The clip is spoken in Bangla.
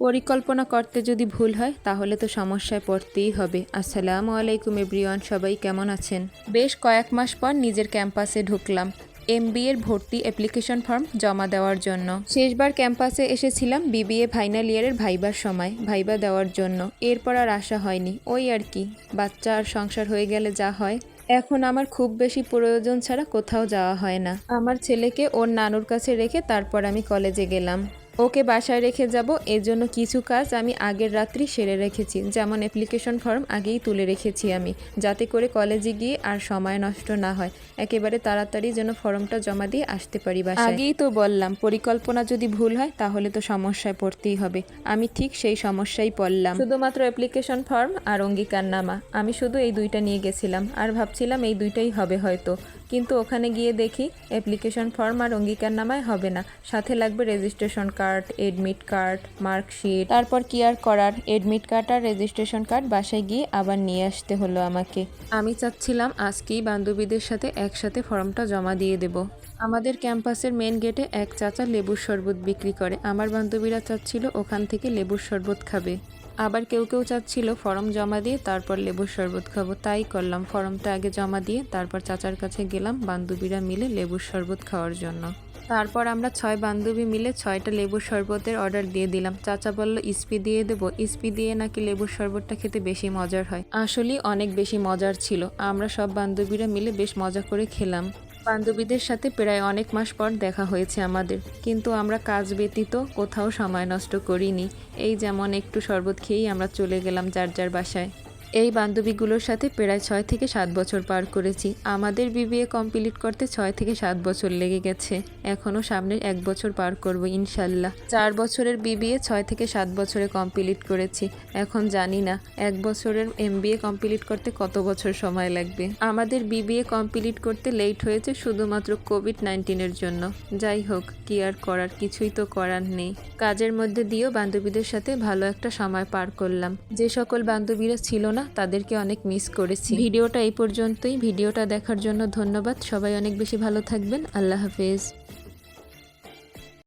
পরিকল্পনা করতে যদি ভুল হয়, তাহলে তো সমস্যায় পড়তেই হবে। আসসালামু আলাইকুম এভরিওয়ান, সবাই কেমন আছেন? বেশ কয়েক মাস পর নিজের ক্যাম্পাসে ঢুকলাম। এম এমবিএর ভর্তি অ্যাপ্লিকেশন ফর্ম জমা দেওয়ার জন্য। শেষবার ক্যাম্পাসে এসেছিলাম বিবিএ ফাইনাল ইয়ারের ভাইবার সময়, ভাইবা দেওয়ার জন্য। এরপর আর আসা হয়নি। ওই আর কি, বাচ্চা আর সংসার হয়ে গেলে যা হয়। এখন আমার খুব বেশি প্রয়োজন ছাড়া কোথাও যাওয়া হয় না। আমার ছেলেকে ওর নানুর কাছে রেখে তারপর আমি কলেজে গেলাম। ওকে বাসায় রেখে যাব এর জন্য কিছু কাজ আমি আগের রাত্রি সেরে রেখেছি। যেমন অ্যাপ্লিকেশন ফর্ম আগেই তুলে রেখেছি আমি যাতে করে কলেজে গিয়ে আর সময় নষ্ট না হয়। একেবারে তাড়াতাড়ি যেন ফর্মটা জমা দিয়ে আসতে পারি বাসায়। আগেই তো বললাম পরিকল্পনা যদি ভুল হয় তাহলে তো সমস্যায় পড়তেই হবে। আমি ঠিক সেই সমস্যায় পড়লাম। শুধুমাত্র অ্যাপ্লিকেশন ফর্ম আর অঙ্গীকার নামা আমি শুধু এই দুইটা নিয়ে গেছিলাম আর ভাবছিলাম এই দুইটাই হবে হয়তো। কিন্তু ওখানে গিয়ে দেখি অ্যাপ্লিকেশন ফর্ম আর অঙ্গীকারনামায় হবে না। সাথে লাগবে registration card admit card marksheet তারপর কি আর করার এডমিট কার্ড আর রেজিস্ট্রেশন কার্ড বাসায় গিয়ে আবার নিয়ে আসতে হলো আমাকে। আমি চাচ্ছিলাম আজকেই বান্ধবীদের সাথে একসাথে ফর্মটা জমা দিয়ে দেব। আমাদের ক্যাম্পাসের মেন গেটে এক চাচা লেবুর শরবত বিক্রি করে। আমার বান্ধবীরা চাচ্ছিল ওখান থেকে লেবুর শরবত খাবে। আবার কেউ কেউ চাচ্ছিল ফর্ম জমা দিয়ে তারপর লেবুর শরবত খাব। তাই করলাম। ফর্মটা আগে জমা দিয়ে তারপর চাচার কাছে গেলাম বান্ধবীরা মিলে লেবুর শরবত খাওয়ার জন্য। তারপর আমরা ছয় বান্ধবী মিলে ছয়টা লেবুর শরবতের অর্ডার দিয়ে দিলাম। চাচা বলল, ইস্পি দিয়ে দেবো। ইস্পি দিয়ে নাকি লেবুর শরবতটা খেতে বেশি মজার হয়? আসলেই অনেক বেশি মজার ছিল। আমরা সব বান্ধবীরা মিলে বেশ মজা করে খেলাম। বান্ধবীদের সাথে প্রায় অনেক মাস পর দেখা হয়েছে আমাদের। কিন্তু আমরা কাজ ব্যতীত কোথাও সময় নষ্ট করিনি। এই যেমন একটু শরবত খেয়েই আমরা চলে গেলাম যার যার বাসায়। এই বান্ধবীগুলোর সাথে প্রায় ছয় থেকে সাত বছর পার করেছি। আমাদের বিবিএ কমপ্লিট করতে ছয় থেকে সাত বছর লেগে গেছে। এখনও সামনে এক বছর পার করব ইনশাল্লাহ। চার বছরের বিবিএ ছয় থেকে সাত বছরে কমপ্লিট করেছি। এখন জানি না, এক বছরের এমবিএ কমপ্লিট করতে কত বছর সময় লাগবে। আমাদের বিবিএ কমপ্লিট করতে লেট হয়েছে শুধুমাত্র কোভিড নাইন্টিনের জন্য। যাই হোক, কি আর করার, কিছুই তো করার নেই। কাজের মধ্যে দিয়েও বান্ধবীদের সাথে ভালো একটা সময় পার করলাম। যে সকল বান্ধবীরা ছিল না, তাদেরকে অনেক মিস করেছি। ভিডিওটা এই পর্যন্তই। ভিডিওটা দেখার জন্য ধন্যবাদ। সবাই অনেক বেশি ভালো থাকবেন। আল্লাহ হাফেজ।